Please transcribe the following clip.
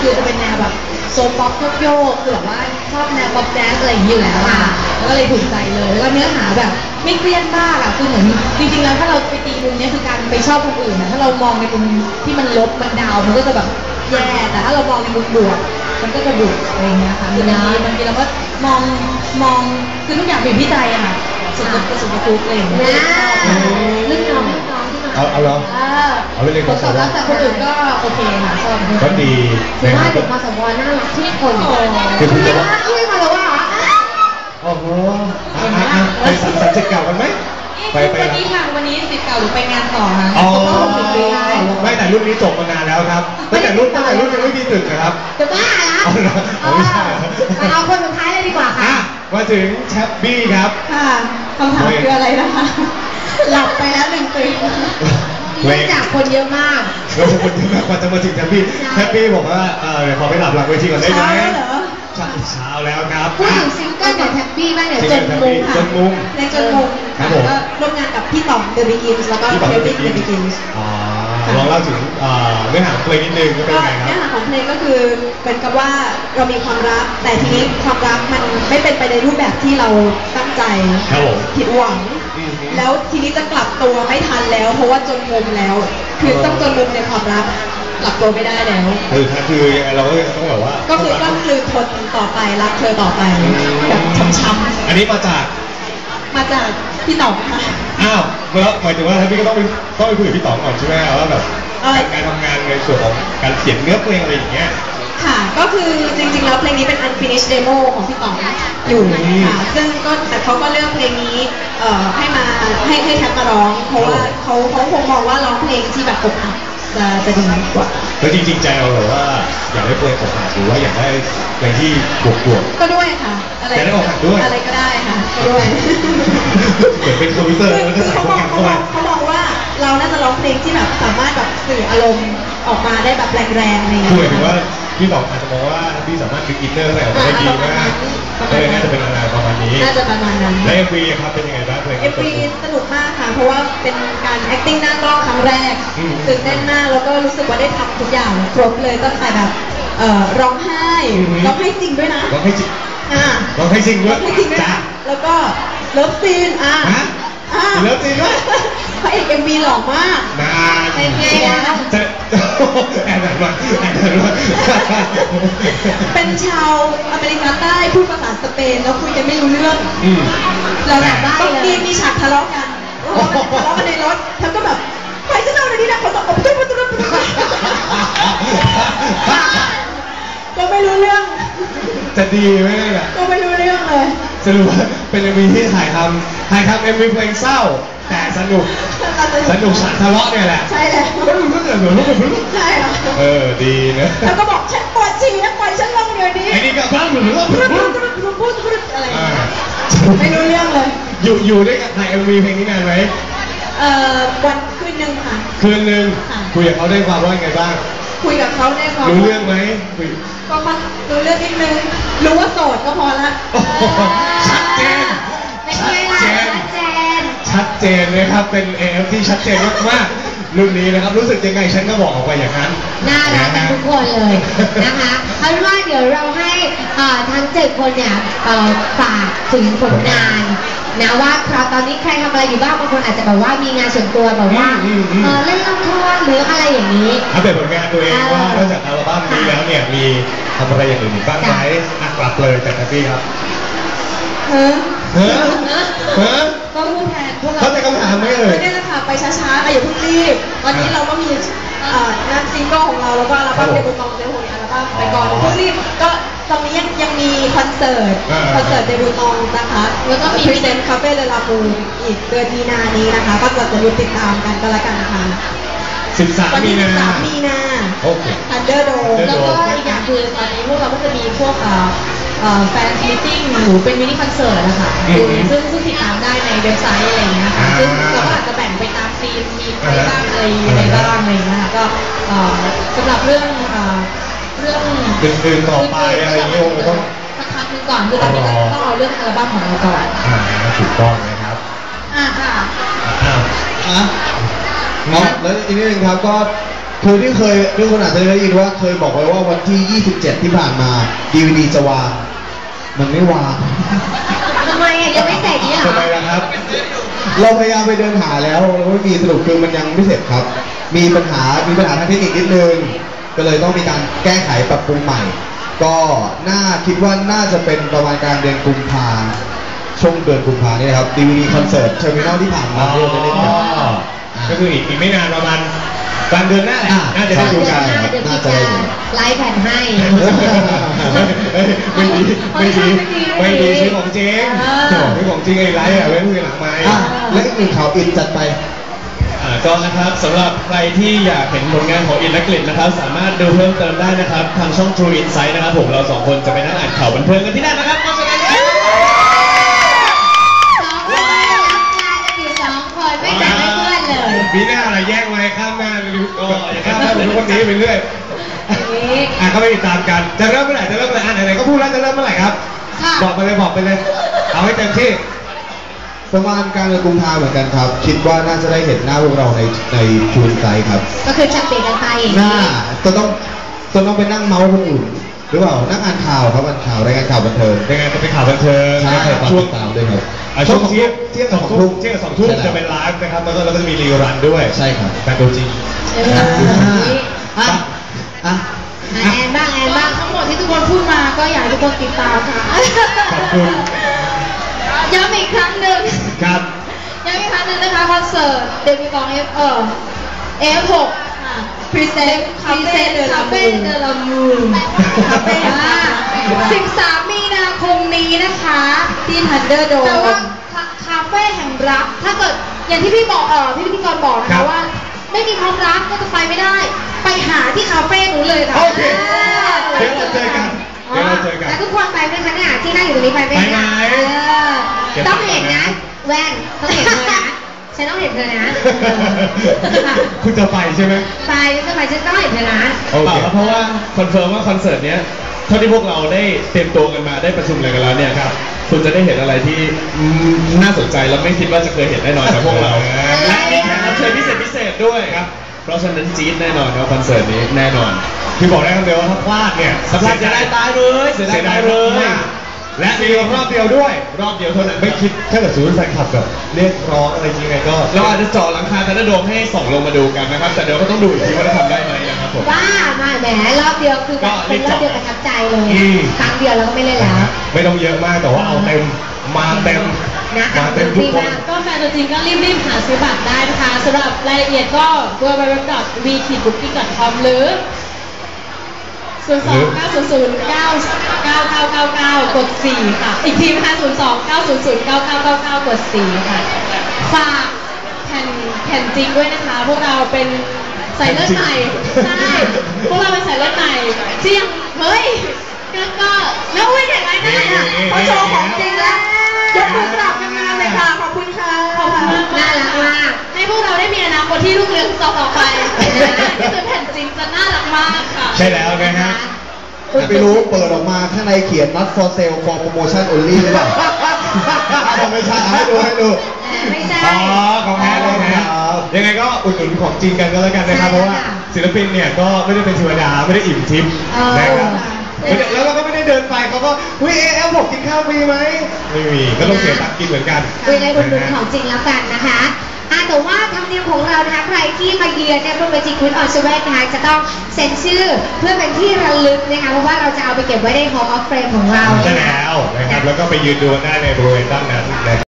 คือจะเป็นแนวแบบโซนป๊อปโยกโยกคือแบบว่าชอบแนวป๊อปแดนซ์อะไรอย่างนี้อยู่แล้วอะแล้วก็เลยถูกใจเลย แล้วก็เนื้อหาแบบไม่เครียดมากอะคือเหมือนจริงๆแล้วถ้าเราไปตีมุมเนี้ยคือการไปชอบคนอื่นนะถ้าเรามองในมุมที่มันลบมันดาวน์มันก็จะแบบแย่แต่ถ้าเรามองในมุมบวกมันก็จะบวกอะไรอย่างเงี้ยค่ะคือบางทีบางทีเราก็มองมองคือทุกอย่างเป็นที่ใจอะค่ะสุดจะสุดจะทุกข์อะไรอย่างเงี้ยอ่าเรื่องน้องเรื่องน้องที่มาเอาเอาเหรอ เออเอาไปเรียนผกัลบตอบรับจากคนอื่นก็โอเคค่ะชอบก็ดีถืนะอคว่ารับ เด็กมสวน่ารักที่คนคือคุณจะว่าช่วยมาแล้วว่าโอ้โหอะอะอะไปสัมสัมสิทธิ์เก่ากันไหม ไปไปวันนี้ค่ะวันนี้สิทธิ์เก่าหรือไปงานต่อค่ะอ๋อครบรอบหกสิบปีแล้วไม่แต่รุ่นนี้จบมานานแล้วครับตั้งแต่รุ่นตั้งแต่รุ่นยังไม่มีตึกนะครับ จะบ้าละเอาเหรอเอาไม่ใช่เหรอ มาเอาคนสุดท้ายเลยดีกว่าค่ะ อะมาถึงแชปปี้ครับ ค่ะคำถามคืออะไรนะคะ หลับไปแล้วหนึ่งตื่น เนื่องจากคนเยอะมากเราจะคนที่มากกว่าจะมาถึงแชปปี้ใช่แชปปี้บอกว่าเออเดี๋ยวขอไปหลับหลังเวทีก่อนได้ไหมเช้าแล้วเหรอเช้าเช้าแล้วครับพูดอะถึงซิงเกิลของแท็บบี้บ้างเดี๋ยวซิงจเกินลมุมจค่ะนมุม ในจนมุมครับค่ะผม ก็ร่วมงานกับพี่ต่อม The Begins แล้วก็ที่บอกเคว่าวิน The Begins อ๋อลองเล่าถึงเอ่อเนื้อหาของเพลงนิดนึงก็เป็นก็ยังไงคเนื้รัอบหาของเพลงก็คือเป็นกับว่าเรามีความรัก แต่ทีนี้ความรักมันไม่เป็นไปในรูปแบบที่เราตั้งใจ ครับผมผิดหวัง อือฮึ แล้วทีนี้จะกลับตัวไม่ทันแล้ว เพราะว่าจนมุมแล้ว คือต้องจนมุมในความรักกลับตัวไม่ได้แล้ว คือคือยังไงเราก็ต้องแบบว่าก็คือต้องคือทนต่อไปรักเธอต่อไปแบบช้ำอันนี้มาจากๆมาจากพี่หน่องค่ะ อ้าวแล้วหมายถึงว่าพี่ก็ต้องไปต้องไปคุยกับพี่ต๋องก่อนใช่ไหมว่าแบบเอ่อการการทำงานในส่วนของการเขียนเนื้อเพลงอะไรอย่างเงี้ย ค่ะ ก็คือจริงๆแล้วเพลงนี้เป็น unfinished demo ของพี่ต๋องอยู่อืมค่ะซึ่งก็แต่เขาก็เลือกเพลงนี้เอ่อให้มาให้ให้แทบมาร้อง เพราะว่าเขาเขาคงมองว่าร้องเพลงที่แบบอกหักจะจะดีกว่า แล้วจริงๆใจเราแบบว่าอยากได้เพลงอกหักหรือว่าอยากได้เพลงที่บวกบวกก็ด้วยค่ะ อะไรแต่ได้อกหักด้วยอะไรก็ได้ค่ะก็ด้วยเหมือนเป็นคอมพิวเตอร์แล้วก็คือใส่เขาโปรมอแกงรมเขาเข้ามอมางเขามองว่าเราน่าจะร้องเพลงที่แบบสามารถแบบสื่ออารมณ์ออกมาได้แบบแรงๆอะไรอย่างคือหเงี้มายยถึงว่า พี่ต๋องอาจจะมองว่าพี่สามารถดึงอินเนอร์ใส่ออกมาได้ดีมากเออน่าจะเป็นอะไรประมาณนี้น่าจะประมาณนั้น แล้วเอ็มวีครับเป็นยังไงบ้างเพลงเอฟรีสนุกมากค่ะ เพราะว่าเป็นการ acting หน้ากล้องครั้งแรกอืมตื่นเต้นมากแล้วก็รู้สึกว่าได้ทำทุกอย่างครบเลยตั้งแต่แบบเอ่อร้องไห้อือหือร้องไห้จริงด้วยนะร้องให้จริงอ่าร้องให้จริงด้ร้วอยงไห้จริงด้วยจ้านะแล้วก็เลิฟซีนอ่าฮะอ่า เลิฟซีนด้วยพระเอกเอ็มวีหล่อมากนานเป็นไงอะจะแอบแบบว่าแอบแบบว่าเป็นชาวอเมริกาใต้พูดภาษาสเปนแล้วคุยกันไม่รู้เรื่องอืมเราแบบก็มีมีฉากทะเลาะกันทะเลาะกันในรถเธอก็แบบไปฉันเอาในนี้นะเขาต้องอบตุ้มตุ้มตุ้มตุ้มก็ไม่รู้เรื่อง จะดีไหมเนี่ยก็ไม่รู้เรื่องเลย สรุปว่าเป็นเอ็มวีที่ถ่ายทำถ่ายทำเอ็มวีเพลงเศร้า แต่สนุก สนุกฉากทะเลาะเนี่ยแหละใช่แล้วไม่รู้เรื่องเหรอรู้ไม่รู้ใช่ค่ะเออดีนะแล้วก็บอกฉันปวดฉี่นะปล่อยฉันลงเดี๋ยวนี้ไอ้นี่ก็บ้าหรือว่าอะไรอย่างอ่าเงี้ยไม่รู้เรื่องเลย อยู่อยู่ด้วยกันถ่ายเอ็มวีเพลงนี้นานไหมเอ่อวันคืนหนึ่งค่ะคืนหนึ่งค่ะคุยกับเขาได้ความว่ายังไงบ้าง คุยกับเขาได้ความรู้เรื่องไหมคุยก็มันรู้เรื่องนิดนึง รู้ว่าโสดก็พอละโอ้โหชัดเจน เป็นชัไงดล่ะเจน ชัดเจน ชัดเจนเลยครับ เป็น AF ที่ชัดเจนมากๆรุ่นนี้นะครับ รู้สึกยังไงฉันก็บอกออกไปอย่างนั้น น่ารักกันทุกคนเลยนะคะเอาเป็นว่าเดี๋ยวเราให้เอ่อทั้งเจ็ดคนเนี่ยเอ่อฝากถึงผลงาน นะว่าครับตอนนี้ใครทำอะไรอยู่บ้างบางคนอาจจะแบบว่ามีงานส่วนตัวแบบว่าอืมอืมอืม เอ่อเล่นละครหรืออะไรอย่างนี้ อัปเดตผลงานตัวเองว่า นอกจากอัลบั้มนี้แล้วเนี่ยมีทำอะไรอย่างอื่นอีกบ้างไหมอะกลับเลยจากแท็พี่ครับเฮ้อเฮ้อเฮ้อ ก็พูดแทนพวกเราเข้าใจคำถามไหมเอ่ยไม่ได้นะคะไปช้าๆค่ะอย่าเพิ่งรีบตอนนี้เราก็มีเอ่องานซิงเกิลของเราแล้วก็อัลบั้มครับผมเดบิวต์ตองเดบิวต์อัลบั้มไปก่อนอ๋อเพิ่งรีบก็ ตอนนี้ยังยังมีคอนเสิร์ตอ่า คอนเสิร์ตเดบิวต์ตองนะคะแล้วก็มี พรีเซนต์คาเฟ่เลลาบูอีกเดือนมีนานี้นะคะก็จะอย่าลืมติดตามกันก็แล้วกันนะคะ13วันมีที่นา 13มีนาโอเค ทันเดอร์โดม Thunderdome แล้วก็อีกอย่างคือตอนนี้พวกเราก็จะมีพวกเอ่อเอ่อแฟนมิทติ้งหรือเป็นมินิคอนเสิร์ตนะคะอืมซึ่งซึ่งติดตามได้ในเว็บไซต์อะไรอย่างเงี้ยค่ะอ่า ซึ่งเราก็อาจจะแบ่งไปตามธีมมีอะไรบ้างอะไรอะไรบ้างอะไรอย่างเงี้ยค่ะก็เอ่อสำหรับเรื่องเอ่อ เรื่องอื่นๆต่อไปอะไรอย่างเงี้ยคงต้อง สักพักหนึงก่อนคือตอนนี้ก็ต้องเอาเรื่องอัลบั้มของเราก่อนอ่าถูกต้องนะครับอ่าค่ะอ้าวอะเนาะแล้วอีกนิดนึงครับก็คือที่เคยทุกคนอาจจะได้ยินว่าเคยบอกไว้ว่าวันที่ 27 ที่ผ่านมาดีวดีจะวาง มันไม่วางทำไมอะยังไม่เสร็จเนี่ยเหรทำอไมล่ะครับ เราพยายามไปเดินหาแล้วแล้วไม่มีสรุปคือมันยังไม่เสร็จครับ มีปัญหามีปัญหาทางเทคนิคนิดนึง ก็เลยต้องมีการแก้ไขปรับปรุงใหม่ ก็น่าคิดว่าน่าจะเป็นประมาณกลารเดือนกุมภาช่วงเดือนกุมภาเนี่ยครับดีวีดีคอนเสิร์ตเทอร์มินอลที่ผ่านมาที่เราได้เล่นกันอ๋อก็คืออีกอีกไม่นานประมาณกลางเดือนหน้าแหละอ่าน่าจะได้ดูกันเดี๋ยวพี่จะไลฟ์แผ่นให้ไม่ดีไม่ดีไม่ดีซื้อของจริงซื้อของจริงไอ้ไรอะไว้มือหลังไม้อะและอีกหนึ่งข่าวอินจัดไปอ่า ก็นะครับสำหรับใครที่อยากเห็นผลงานของอินและกลิ่นนะครับ สามารถดูเพิ่มเติมได้นะครับ ทางช่อง True Insight นะครับผมเราสองคนจะไปนั่งอ่านข่าวบันเทิงกันที่นั่นนะครับเพราะฉะนั้นสองคนรับงานกันอยู่สองคนไม่แบ่งให้เพื่อนเลยมีหน้าอะไรแย่งไว้ข้ามหน้าเลยก็อย่าข้ามหน้าผมทุกคนนี้ไปเรื่อยนี่อะก็ไปติดตามกันจะเริ่มเมื่อไหร่จะเริ่มเมื่อไหร่อะไหนๆก็พูดแล้วจะเริ่มเมื่อไหร่ครับค่ะบอกไปเลยบอกไปเลย เอาให้เต็มที่ ประมาณกลางเดือนกุมภาเหมือนกันครับ คิดว่าน่าจะได้เห็นหน้าพวกเราในในทูนไซครับก็คือจับติดกันไปอย่างหน้านี้จะต้องจะต้องไปนั่งเมาส์คนอื่นหรือเปล่านั่งอ่านข่าวครับอ่านข่าวรายการข่าวบันเทิงยังไงจะเป็นข่าวบันเทิงใช่นะครับช่ช่ววงงตามด้วยครับอะช่วงเที่ยงเที่ยงกับสองทุ่มเที่ยงกับสองทุ่มใช่แล้วจะเป็นไลฟ์นะครับแล้วก็เราก็จะมีรีรันด้วยใช่ครับแฟนตัวจริง เออนี่อะอะ อะแอนบ้างแอนบ้างทั้งหมดที่ทุกคนพูดมาก็อยากให้ทุกคนติดตามค่ะ ขอบคุณ ย้ำอีกครั้งหนึ่งครับ ย้ำอีกครั้งหนึ่งนะคะคอนเสิร์ตเดบิวต์ของ F เอ่อ F6 ค่ะพรีเซนต์คาเฟ่เดลามูเดลามูคาเฟ่13มีนาคมนี้นะคะที่ทันเดอร์โดมแต่ว่าคาเฟ่แห่งรัก ถ้าเกิดอย่างที่พี่บอกเอ่อพี่พิธีกรบอกนะครัคะบว่า ไม่มีความรักก็จะไปไม่ได้ ไปหาที่คาเฟ่นู้นเลยค่ะโอเคเดี๋ยวเราเจอกัน เดี๋ยวเราเจอกัน แล้วทุกคนไปไหมคะเนี่ยที่นั่งอยู่ตรงนี้ไปไหมไปไหนเออต้องเห็นนะ แว่นต้องเห็นเธอนะฉันต้องเห็นเธอนะเออคุณจะไปใช่ไหมไปฉันจะไปฉันต้องเห็นเธอนะ โอเคเพราะว่าคอนเฟิร์มว่าคอนเสิร์ตเนี้ยเท่าที่พวกเราได้เตรียมตัวกันมาได้ประชุมอะไรกันแล้วเนี่ยครับคุณจะได้เห็นอะไรที่อืมน่าสนใจแล้วไม่คิดว่าจะเคยเห็นแน่นอนจากพวกเราและมีแขกรับเชิญพิเศษพิเศษด้วยครับ เพราะฉะนั้นจี๊ดแน่นอนครับคอนเสิร์ตนี้แน่นอน คือบอกได้คำเดียวว่าถ้าพลาดเนี่ยถ้าพลาดเสียดายตายเลยเสียดายตายเลย และมีรอบเดียวด้วย รอบเดียวเท่านั้นไม่คิดถ้าเกิดศูนย์แฟนคลับแบบเรียกร้องอะไรจริงไงก็เราอาจจะเจาะหลังคาแต่ละโดมให้ส่องลงมาดูกันนะครับ แต่เดี๋ยวก็ต้องดูอีกทีว่าจะทำได้ไหมนะครับ ผมว่ามาแหมรอบเดียวคือแบบเป็นรอบเดียวประทับใจเลยอืม ครั้งเดียวแล้วก็ไม่เล่นแล้ว ไม่ต้องเยอะมากแต่ว่าเอาเต็มมาเต็มนะมาเต็มทุกคน ก็แฟนตัวจริงก็รีบๆหาซื้อบัตรได้นะคะสำหรับรายละเอียดก็ www.v-booking.com หรือ 0 2 9 0 0 9 9 9 9 9 กด 4 ค่ะ อีกทีนะคะ0 2 9 0 0 9 9 9 9 กด 4 ค่ะ ฝากแผ่นแผ่นจริงด้วยนะคะ พวกเราเป็น สายเลือดใหม่ใช่พวกเราเป็นสายเลือดใหม่ที่ยังเฮ้ยก็ก็แล้วอุ้ยเห็นไหมนั่นน่ะเขาโชว์ของจริงแล้วยกมือกราบงามๆเลยค่ะขอบคุณค่ะขอบคุณมากน่ารักมากให้พวกเราได้มีอนาคตที่รุ่งเรืองต่อๆไปนี่คือแผ่นจริงจะน่ารักมากค่ะใช่แล้วนะฮะไม่รู้เปิดออกมาข้างในเขียน not for sale for promotion only หรือเปล่าเอาไม่ใช่เอาให้ดูให้ดูไม่ใช่อ๋อของแท้เลยนะครับ ยังไงก็อุดหนุนของจริงกันก็แล้วกันนะครับ ใช่เพราะว่าค่ะศิลปินเนี่ยก็ไม่ได้เป็นเทวดาไม่ได้อิ่มทิพย์เออนะครับไม่ได้แล้วเราก็ไม่ได้เดินไปเขาก็เฮ้ยเอฟบอกกินข้าวฟรีไหมไม่มีก็ต้องเสียตังค์กินเหมือนกันคุยในอุดหนุนของจริงแล้วกันนะคะอะแต่ว่าธรรมเนียมของเรานะคะใครที่มาเยือนเนี่ยบนเวทีคุณออชเวตนะคะจะต้องเซ็นชื่อเพื่อเป็นที่ระลึกนะคะเพราะว่าเราจะเอาไปเก็บไว้ใน Hall of Fame ของเราใช่แล้วนะครับแล้วก็ไปยืนดูได้ในบริเวณด้านนั้นนะครับ